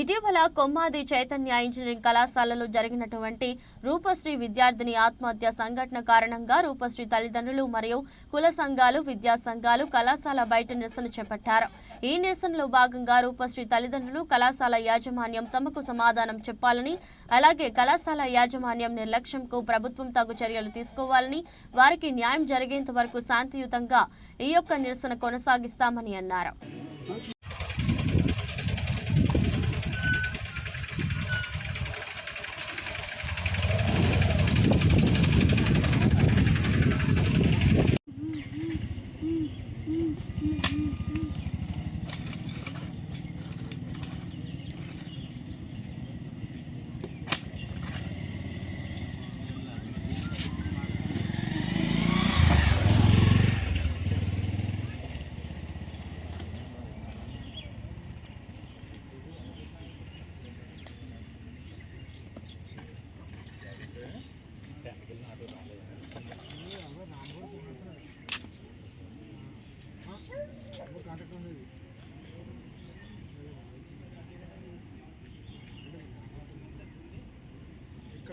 ఇటీవల కొమ్మాది చైతన్య ఇంజనీరింగ్ కళాశాలలో జరిగినటువంటి రూపశ్రీ విద్యార్థిని ఆత్మహత్య సంఘటన కారణంగా రూపశ్రీ తల్లిదండ్రులు మరియు కుల సంఘాలు విద్యా సంఘాలు కళాశాల బయట నిరసన చేపట్టారు. ఈ నిరసనలో భాగంగా రూపశ్రీ తల్లిదండ్రులు కళాశాల యాజమాన్యం తమకు సమాధానం చెప్పాలని అలాగే కళాశాల యాజమాన్యం నిర్లక్ష్యంకు ప్రభుత్వం తగు చర్యలు తీసుకోవాలని వారికి న్యాయం జరిగేంత వరకు శాంతియుతంగా ఈ యొక్క నిరసన కొనసాగిస్తామని అన్నారు.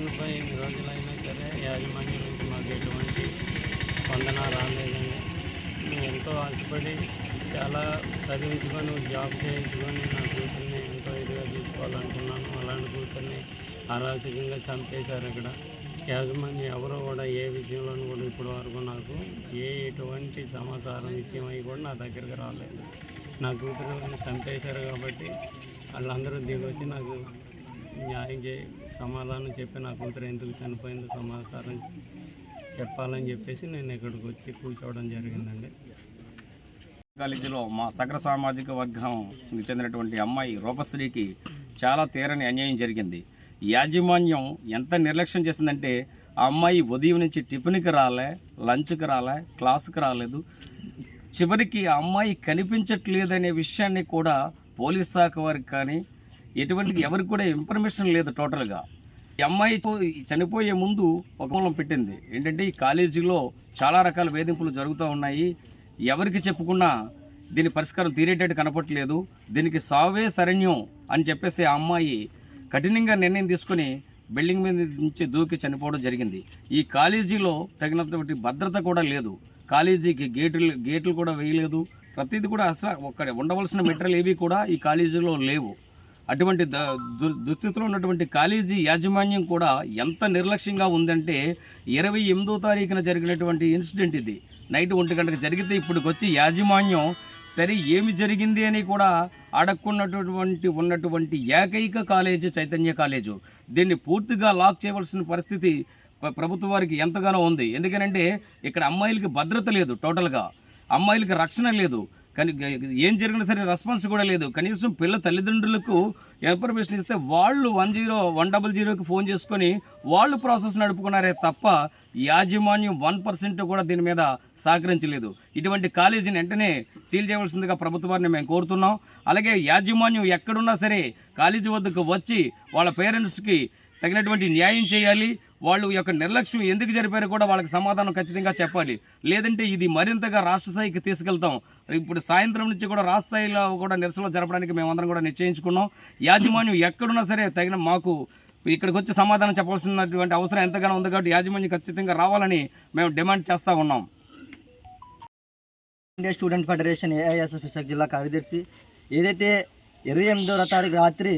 యా. ఎనిమిది ఎన్ని రోజులైనా సరే యాజమాన్యం నుంచి మాకు ఎటువంటి స్పందన రాలేదండి. మేము ఎంతో ఆశపడి చాలా చదివించుకొని జాబ్ చేయించుకొని నా కూతుర్ని ఎంతో ఇదిగా చూసుకోవాలనుకున్నాను. అలాంటి కూతుర్ని అరాచకంగా చంపేశారు ఇక్కడ యాజమాన్యం ఎవరో కూడా ఏ విషయంలోనూ కూడా ఇప్పటి వరకు నాకు ఏ ఎటువంటి సమాచారం విషయం అయి కూడా నా దగ్గరికి రాలేదు. నా కూతురు చంపేశారు కాబట్టి వాళ్ళందరూ దిగొచ్చి నాకు న్యాయం చే సమాధానం చెప్పి నా కూతురు ఎందుకు చనిపోయిందో సమాచారం చెప్పాలని చెప్పేసి నేను ఇక్కడికి వచ్చి కూర్చోవడం జరిగిందండి. కాలేజీలో మా సగర సామాజిక వర్గం చెందినటువంటి అమ్మాయి రూపశ్రీకి చాలా తీరని అన్యాయం జరిగింది. యాజమాన్యం ఎంత నిర్లక్ష్యం చేసిందంటే ఆ అమ్మాయి ఉదయం నుంచి టిఫిన్కి రాలే లంచ్కి రాలే క్లాసుకి రాలేదు. చివరికి ఆ అమ్మాయి కనిపించట్లేదనే విషయాన్ని కూడా పోలీస్ శాఖ వారికి కానీ ఎటువంటి ఎవరికి కూడా ఇన్ఫర్మేషన్ లేదు టోటల్గా. ఈ అమ్మాయి చనిపోయే ముందు ఒక మూలం పెట్టింది. ఏంటంటే ఈ కాలేజీలో చాలా రకాల వేధింపులు జరుగుతూ ఉన్నాయి. ఎవరికి చెప్పుకున్నా దీని పరిష్కారం తీరేటట్టు కనపట్లేదు దీనికి సావే శరణ్యం అని చెప్పేసి ఆ అమ్మాయి కఠినంగా నిర్ణయం తీసుకుని బిల్డింగ్ మీద నుంచి దూకి చనిపోవడం జరిగింది. ఈ కాలేజీలో తగినటువంటి భద్రత కూడా లేదు. కాలేజీకి గేట్లు గేట్లు కూడా వేయలేదు. ప్రతిదీ కూడా అసలు ఒక్కడ ఉండవలసిన మెటీరియల్ ఏవి కూడా ఈ కాలేజీలో లేవు. అటువంటి ద- దు- దుస్థితిలో ఉన్నటువంటి కాలేజీ యాజమాన్యం కూడా ఎంత నిర్లక్ష్యంగా ఉందంటే ఇరవై ఎనిమిదో తారీఖున జరిగినటువంటి ఇన్సిడెంట్ ఇది. నైట్ ఒంటి గంటకు జరిగితే ఇప్పటికి వచ్చి యాజమాన్యం సరే ఏమి జరిగింది అని కూడా అడక్కున్నటువంటి ఉన్నటువంటి ఏకైక కాలేజీ చైతన్య కాలేజు. దీన్ని పూర్తిగా లాక్ చేయవలసిన పరిస్థితి ప్రభుత్వ వారికి ఎంతగానో ఉంది. ఎందుకనంటే ఇక్కడ అమ్మాయిలకి భద్రత లేదు టోటల్గా. అమ్మాయిలకి రక్షణ లేదు. కానీ ఏం జరిగినా సరే రెస్పాన్స్ కూడా లేదు. కనీసం పిల్ల తల్లిదండ్రులకు ఇన్ఫర్మేషన్ ఇస్తే వాళ్ళు వన్ జీరో వన్ డబల్ జీరోకి ఫోన్ చేసుకొని వాళ్ళు ప్రాసెస్ నడుపుకున్నారే తప్ప యాజమాన్యం వన్ పర్సెంట్ కూడా దీని మీద సహకరించలేదు. ఇటువంటి కాలేజీని వెంటనే సీల్ చేయవలసిందిగా ప్రభుత్వాన్ని మేము కోరుతున్నాం. అలాగే యాజమాన్యం ఎక్కడున్నా సరే కాలేజీ వద్దకు వచ్చి వాళ్ళ పేరెంట్స్కి తగినటువంటి న్యాయం చేయాలి. వాళ్ళు యొక్క నిర్లక్ష్యం ఎందుకు జరిపారో కూడా వాళ్ళకి సమాధానం ఖచ్చితంగా చెప్పాలి. లేదంటే ఇది మరింతగా రాష్ట్ర స్థాయికి తీసుకెళ్తాం. ఇప్పుడు సాయంత్రం నుంచి కూడా రాష్ట్ర స్థాయిలో కూడా నిరసనలు జరపడానికి మేమందరం కూడా నిశ్చయించుకున్నాం. యాజమాన్యం ఎక్కడున్నా సరే తగిన మాకు ఇక్కడికి వచ్చి సమాధానం చెప్పాల్సినటువంటి అవసరం ఎంతగానో ఉంది కాబట్టి యాజమాన్యం ఖచ్చితంగా రావాలని మేము డిమాండ్ చేస్తూ ఉన్నాం. India student federation AISF Visakha జిల్లా కార్యదర్శి ఏదైతే ఇరవై ఎనిమిదవ తారీఖు రాత్రి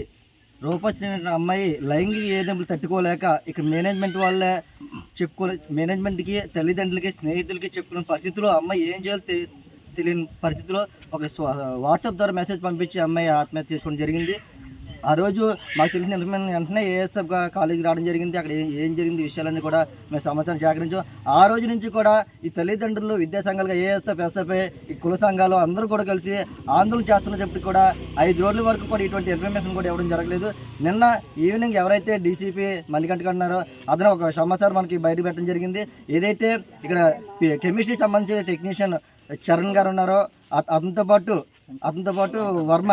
రూపశ్రీ అనే అమ్మాయి లైంగిక ఏదెంపులు తట్టుకోలేక ఇక్కడ మేనేజ్మెంట్ వాళ్ళే చెప్పుకోలే మేనేజ్మెంట్కి తల్లిదండ్రులకి స్నేహితులకి చెప్పుకున్న పరిస్థితిలో అమ్మాయి ఏం చేయాలో తెలియని పరిస్థితిలో ఒక వాట్సాప్ ద్వారా మెసేజ్ పంపించి అమ్మాయి ఆత్మహత్య చేసుకోవడం జరిగింది. ఆ రోజు మాకు తెలిసిన ఇన్ఫర్మేషన్ వెంటనే ఏఎస్ఎఫ్ కాలేజీకి రావడం జరిగింది. అక్కడ ఏం జరిగింది విషయాలన్నీ కూడా మేము సమాచారం సేకరించాం. ఆ రోజు నుంచి కూడా ఈ తల్లిదండ్రులు విద్యా సంఘాలుగా ఏఎస్ఎఫ్ ఎస్ఎఫ్ఐ ఈ కుల సంఘాలు అందరూ కూడా కలిసి ఆందోళన చేస్తున్నప్పటికీ కూడా ఐదు రోజుల వరకు కూడా ఇటువంటి ఇన్ఫర్మేషన్ కూడా ఇవ్వడం జరగలేదు. నిన్న ఈవినింగ్ ఎవరైతే డీసీపీ మణికంఠ కన్నారో అతను ఒక సమాచారం మనకి బయట పెట్టడం జరిగింది. ఏదైతే ఇక్కడ కెమిస్ట్రీ సంబంధించిన టెక్నీషియన్ చరణ్ గారు ఉన్నారో అతనితో పాటు అతనితో పాటు వర్మ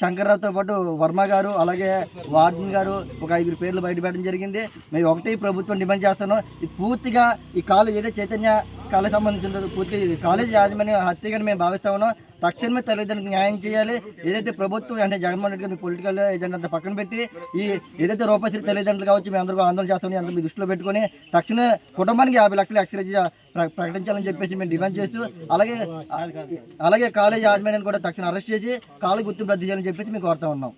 శంకర్రావుతో పాటు వర్మ గారు అలాగే వార్డెన్ గారు ఒక ఐదుగురు పేర్లు బయటపెట్టడం జరిగింది. మేము ఒకటి ప్రభుత్వం డిమాండ్ చేస్తున్నాం. ఇది పూర్తిగా ఈ కాలేజ్ ఏదైతే చైతన్య కాలేజ్ సంబంధించిందో పూర్తి ఈ కాలేజ్ యాజమాన్య హత్యగా మేము భావిస్తా ఉన్నాం. తక్షణమే తల్లిదండ్రులకు న్యాయం చేయాలి. ఏదైతే ప్రభుత్వం అంటే జగన్మోహన్ రెడ్డి గారి పొలిటికల్ ఏజెంట్ అంతా పక్కన పెట్టి ఈ ఏదైతే రూపశ్రీ తల్లిదండ్రులు కావచ్చు మేము అందరూ ఆందోళన చేస్తామని అందరూ మీ దృష్టిలో పెట్టుకొని తక్షణమే కుటుంబానికి యాభై లక్షలు ఎక్స్రేజ్ ప్రకటించాలని చెప్పేసి మేము డిమాండ్ చేస్తూ అలాగే అలాగే కాలేజ్ యాజమాన్యాన్ని కూడా తక్షణ అరెస్ట్ చేసి కాలేజ్ గుర్తింపు రద్దు చేయాలని చెప్పేసి మేము కోరుతా ఉన్నాం.